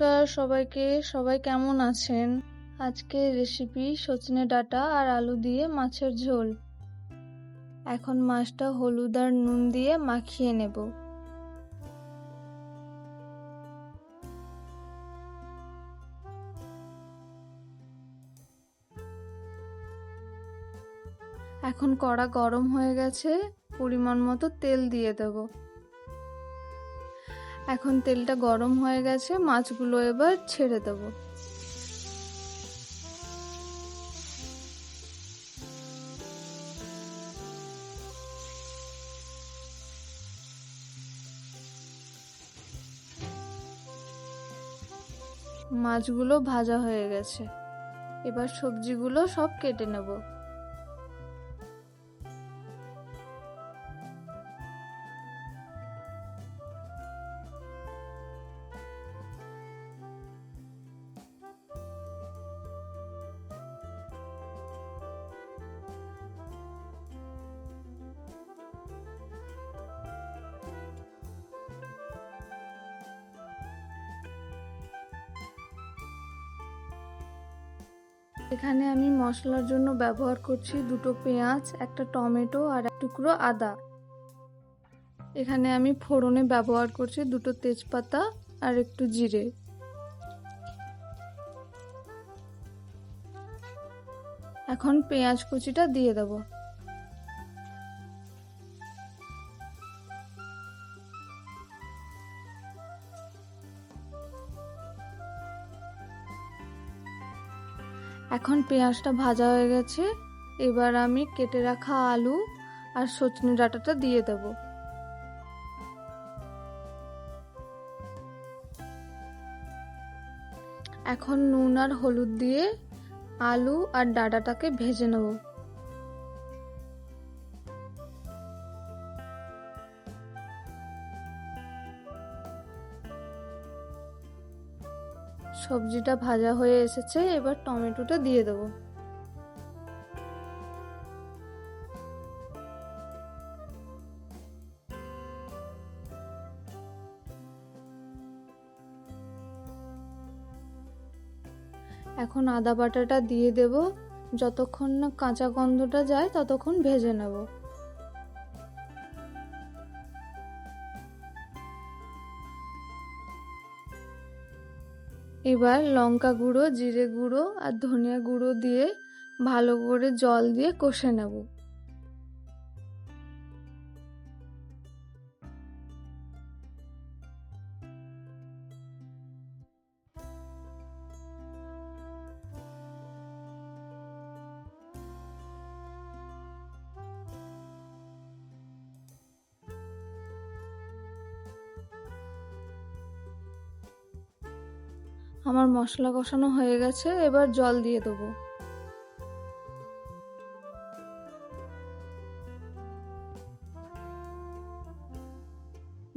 নমস্কার সবাইকে, সবাই কেমন আছেন? আজকের রেসিপি সজনে ডাঁটা আর আলু দিয়ে মাছের ঝোল। এখন মাছটা হলুদ আর নুন দিয়ে মাখিয়ে নেব। এখন কড়া গরম হয়ে গেছে, পরিমাণ মতো তেল দিয়ে দেব। এখন তেলটা গরম হয়ে গেছে, মাছগুলো এবার ছেড়ে দেব। মাছগুলো ভাজা হয়ে গেছে। এবার সবজিগুলো সব কেটে নেব। এখানে আমি মশলার জন্য ব্যবহার করছি দুটো পেঁয়াজ, একটা টমেটো আর এক টুকরো আদা। এখানে আমি ফোড়নে ব্যবহার করছি দুটো তেজপাতা আর একটু জিরে। এখন পেঁয়াজ কুচিটা দিয়ে দেবো। এখন পেঁয়াজটা ভাজা হয়ে গেছে। এবার আমি কেটে রাখা আলু আর সজনে ডাঁটাটা দিয়ে দেব। এখন নুন আর হলুদ দিয়ে আলু আর ডাঁটাটাকে ভেজে নেব। সবজিটা ভাজা হয়ে এসেছে, এবার টমেটোটা দিয়ে দেবো। এখন আদা বাটাটা দিয়ে দেব। যতক্ষণ না কাঁচা গন্ধটা যায়, ততক্ষণ ভেজে নেব। এবার লঙ্কা গুঁড়ো, জিরে গুঁড়ো আর ধনিয়া গুঁড়ো দিয়ে ভালো করে জল দিয়ে কষে নেব। আমার মশলা কষানো হয়ে গেছে, এবার জল দিয়ে দেবো।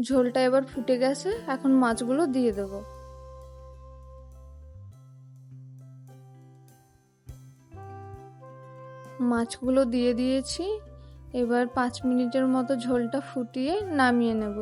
ঝোলটা এবার ফুটে গেছে, এখন মাছগুলো দিয়ে দেবো। মাছগুলো দিয়ে দিয়েছি, এবার পাঁচ মিনিটের মতো ঝোলটা ফুটিয়ে নামিয়ে নেব।